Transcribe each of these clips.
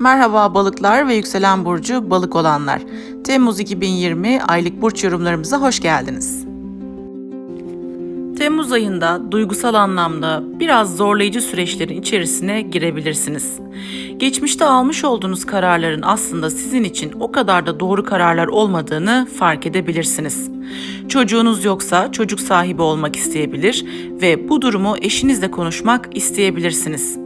Merhaba balıklar ve yükselen burcu balık olanlar. Temmuz 2020 aylık burç yorumlarımıza hoş geldiniz. Temmuz ayında duygusal anlamda biraz zorlayıcı süreçlerin içerisine girebilirsiniz. Geçmişte almış olduğunuz kararların aslında sizin için o kadar da doğru kararlar olmadığını fark edebilirsiniz. Çocuğunuz yoksa çocuk sahibi olmak isteyebilir ve bu durumu eşinizle konuşmak isteyebilirsiniz.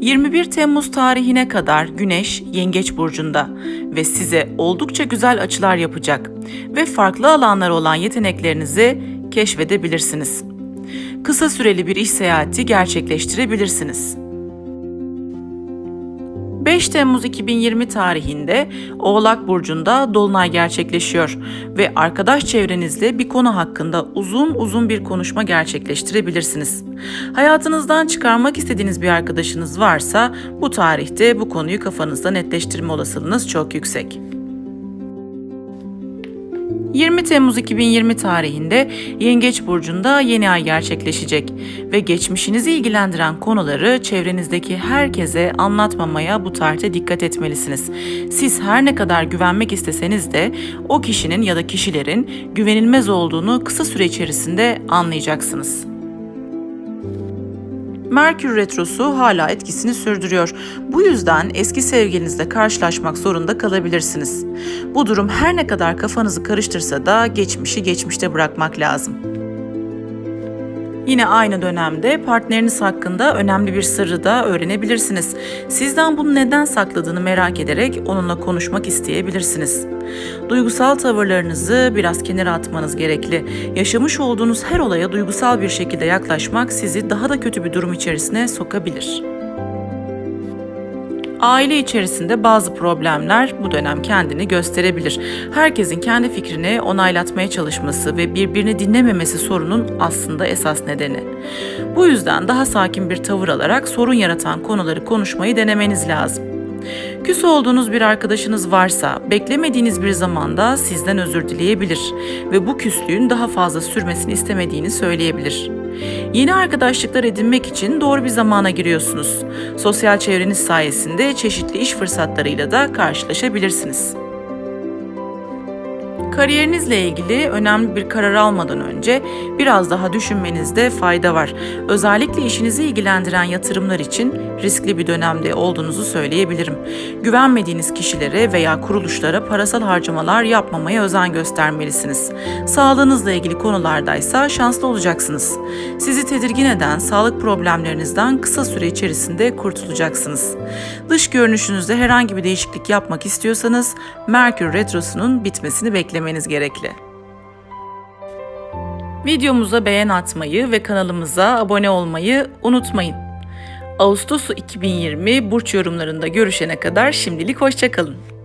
21 Temmuz tarihine kadar Güneş Yengeç burcunda ve size oldukça güzel açılar yapacak ve farklı alanlar olan yeteneklerinizi keşfedebilirsiniz. Kısa süreli bir iş seyahati gerçekleştirebilirsiniz. 5 Temmuz 2020 tarihinde Oğlak Burcu'nda Dolunay gerçekleşiyor ve arkadaş çevrenizle bir konu hakkında uzun uzun bir konuşma gerçekleştirebilirsiniz. Hayatınızdan çıkarmak istediğiniz bir arkadaşınız varsa bu tarihte bu konuyu kafanızda netleştirme olasılığınız çok yüksek. 20 Temmuz 2020 tarihinde Yengeç burcunda yeni ay gerçekleşecek ve geçmişinizi ilgilendiren konuları çevrenizdeki herkese anlatmamaya bu tarihte dikkat etmelisiniz. Siz her ne kadar güvenmek isteseniz de o kişinin ya da kişilerin güvenilmez olduğunu kısa süre içerisinde anlayacaksınız. Merkür Retrosu hala etkisini sürdürüyor. Bu yüzden eski sevgilinizle karşılaşmak zorunda kalabilirsiniz. Bu durum her ne kadar kafanızı karıştırsa da geçmişi geçmişte bırakmak lazım. Yine aynı dönemde partneriniz hakkında önemli bir sırrı da öğrenebilirsiniz. Sizden bunu neden sakladığını merak ederek onunla konuşmak isteyebilirsiniz. Duygusal tavırlarınızı biraz kenara atmanız gerekli. Yaşamış olduğunuz her olaya duygusal bir şekilde yaklaşmak sizi daha da kötü bir durum içerisine sokabilir. Aile içerisinde bazı problemler bu dönem kendini gösterebilir. Herkesin kendi fikrini onaylatmaya çalışması ve birbirini dinlememesi sorunun aslında esas nedeni. Bu yüzden daha sakin bir tavır alarak sorun yaratan konuları konuşmayı denemeniz lazım. Küs olduğunuz bir arkadaşınız varsa beklemediğiniz bir zamanda sizden özür dileyebilir ve bu küslüğün daha fazla sürmesini istemediğini söyleyebilir. Yeni arkadaşlıklar edinmek için doğru bir zamana giriyorsunuz. Sosyal çevreniz sayesinde çeşitli iş fırsatlarıyla da karşılaşabilirsiniz. Kariyerinizle ilgili önemli bir karar almadan önce biraz daha düşünmenizde fayda var. Özellikle işinizi ilgilendiren yatırımlar için riskli bir dönemde olduğunuzu söyleyebilirim. Güvenmediğiniz kişilere veya kuruluşlara parasal harcamalar yapmamaya özen göstermelisiniz. Sağlığınızla ilgili konulardaysa şanslı olacaksınız. Sizi tedirgin eden sağlık problemlerinizden kısa süre içerisinde kurtulacaksınız. Dış görünüşünüzde herhangi bir değişiklik yapmak istiyorsanız Merkür Retrosu'nun bitmesini beklemeniz gerekli. Videomuza beğen atmayı ve kanalımıza abone olmayı unutmayın. Ağustos 2020 burç yorumlarında görüşene kadar şimdilik hoşçakalın.